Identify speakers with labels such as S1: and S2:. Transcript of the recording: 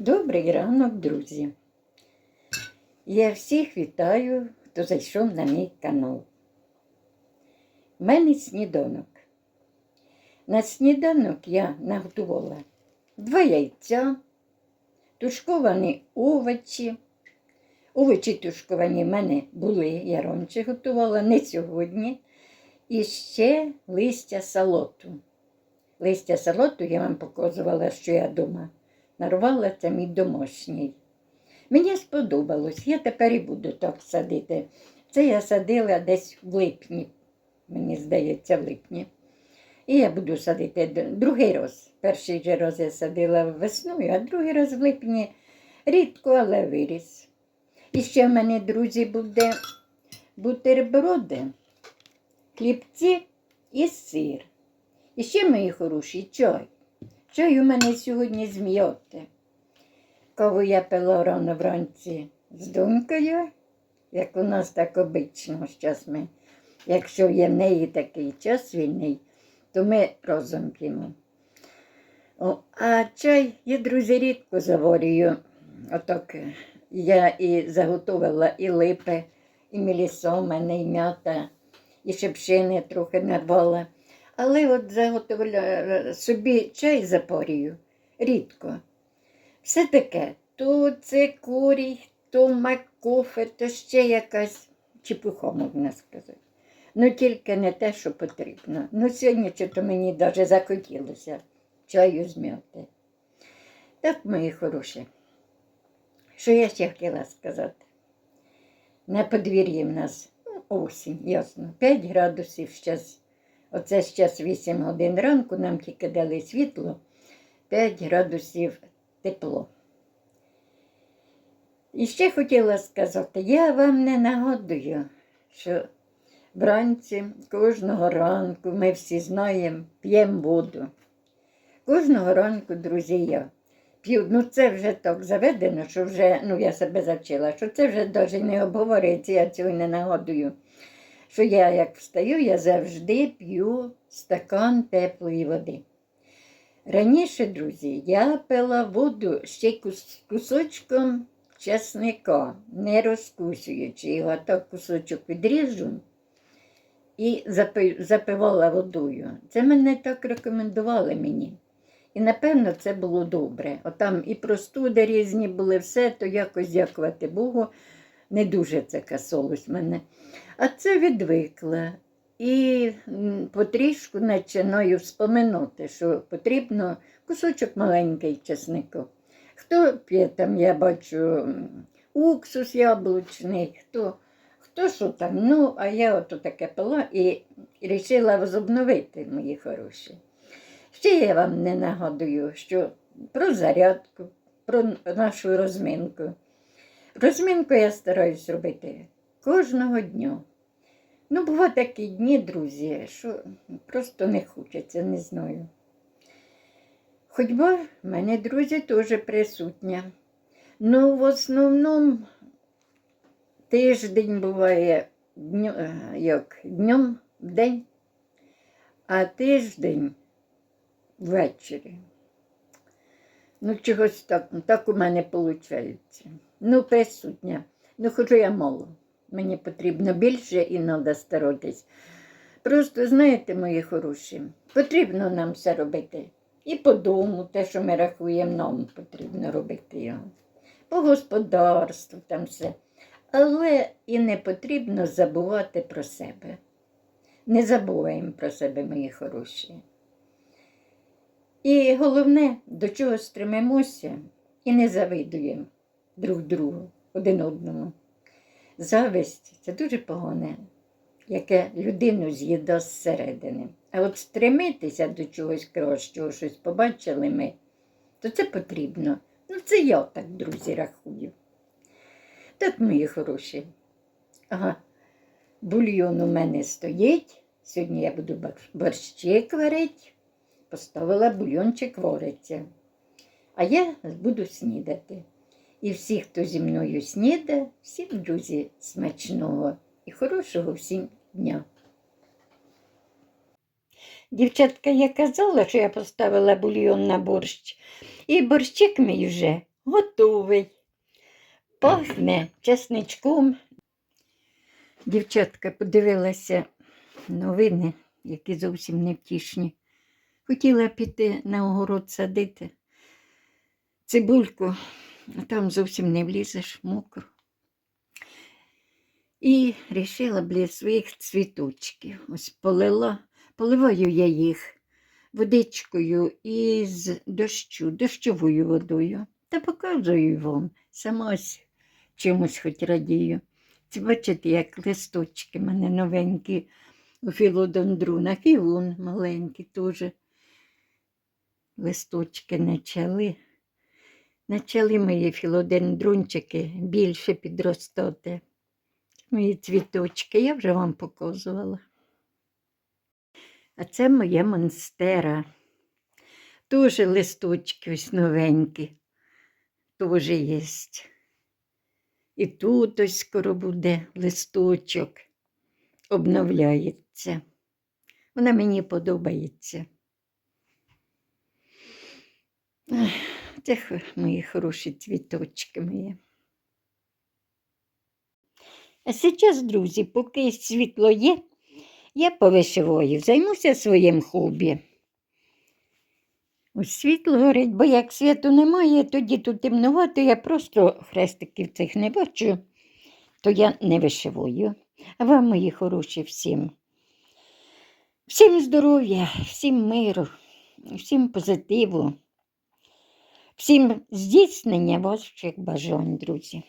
S1: Добрий ранок, друзі. Я всіх вітаю, хто зайшов на мій канал. У мене сніданок. На сніданок я наготувала два яйця, тушковані овочі. Овочі тушковані в мене були, я раніше готувала, не сьогодні. І ще листя салоту. Листя салоту я вам показувала, що я вдома нарвала це мій домашній. Мені сподобалось, я тепер і буду так садити. Це я садила десь в липні, мені здається, в липні. І я буду садити другий раз. Перший же раз я садила весною, а другий раз в липні рідко, але виріс. І ще в мене, друзі, буде бутерброди, хлібці і сир. І ще, мої хороші, чай. Чай у мене сьогодні зм'яти. Каву я пила рано вранці з донькою, як у нас так обично зараз ми. Якщо є в неї такий час вільний, то ми разом п'ємо. А чай я, друзі, рідко заварюю. Отак я і заготовила і липи, і мелісо, в мене, і м'ята, і шипшини трохи нарвала. Але от заготовляю собі чай запарюю рідко. Все таке, то це корій, то макофе, то ще якась чепуха, можна сказати. Ну тільки не те, що потрібно. Ну сьогодні чи то мені навіть захотілося чаю зм'яти. Так, мої хороші. Що я ще хотіла сказати? На подвір'ї в нас осінь, ясно, 5 градусів зараз. Оце зараз 8 годин ранку, нам тільки дали світло, 5 градусів тепло. І ще хотіла сказати, я вам не нагодую, що вранці кожного ранку ми всі знаємо, п'ємо воду. Кожного ранку, друзі, я п'ю. Ну це вже так заведено, що вже, ну я себе завчила, що це вже навіть не обговорюється, я цього не нагодую. Що я як встаю, я завжди п'ю стакан теплої води. Раніше, друзі, я пила воду ще кус- кусочком чесника, не розкусуючи його, так кусочок відріжу і запи- запивала водою. Це мене так рекомендували мені. І напевно це було добре. Отам і простуди різні були, все, то якось дякувати Богу, не дуже це касалось мене. А це відвикла. І потрішку починаю вспоминати, що потрібно кусочок маленький чеснику. Хто п'є там, я бачу, уксус яблучний, хто, хто що там. Ну, а я ото таке пила і вирішила возобновити, мої хороші. Ще я вам не нагадую, що про зарядку, про нашу розминку. Розминку я стараюсь робити кожного дня. Ну, бувають такі дні, друзі, що просто не хочеться, не знаю. Ходьба в мене, друзі, теж присутня. Ну, в основному тиждень буває дню, е, як, днем в день, а тиждень ввечері. Ну, чогось так, так у мене виходить. Ну, присутня. Ну, ходжу я мало. Мені потрібно більше і треба старатись. Просто, знаєте, мої хороші, потрібно нам все робити. І по дому, те, що ми рахуємо, нам потрібно робити його. По господарству там все. Але і не потрібно забувати про себе. Не забуваємо про себе, мої хороші. І головне, до чого стремимося і не завидуємо друг другу, один одному. Зависть це дуже погане, яке людину з'їда зсередини. А от стремитися до чогось кращого, щось побачили ми, то це потрібно. Ну, це я так, друзі, рахую. Так, мої хороші. Ага, бульйон у мене стоїть. Сьогодні я буду борщ- борщик варити. Поставила бульйончик вариться. А я буду снідати. І всі, хто зі мною сніде, всім, друзі, смачного і хорошого всім дня. Дівчатка, я казала, що я поставила бульйон на борщ. І борщик мій вже готовий. Пахне чесничком. Дівчатка подивилася новини, які зовсім не втішні. Хотіла піти на огород садити цибульку, там зовсім не влізеш, мокро. І рішила біля своїх цвіточків. Ось полила, поливаю я їх водичкою із дощу, дощовою водою. Та показую вам. Сама ось чимось хоч радію. Це бачите, як листочки в мене новенькі у філодондру, фіон маленький теж. Листочки почали. Почали мої філодендрунчики більше підростати. Мої цвіточки, я вже вам показувала. А це моя монстера. Теж листочки ось новенькі. Теж є. І тут ось скоро буде листочок. Обновляється. Вона мені подобається. Ах, Це мої хороші цвіточки мої. А зараз, друзі, поки світло є, я повишиваю, займуся своїм хобі. Ось світло горить, бо як світу немає, тоді тут темнувато, я просто хрестиків цих не бачу, то я не вишиваю. А вам, мої хороші, всім. Всім здоров'я, всім миру, всім позитиву, всім здійснення ваших бажань, друзі.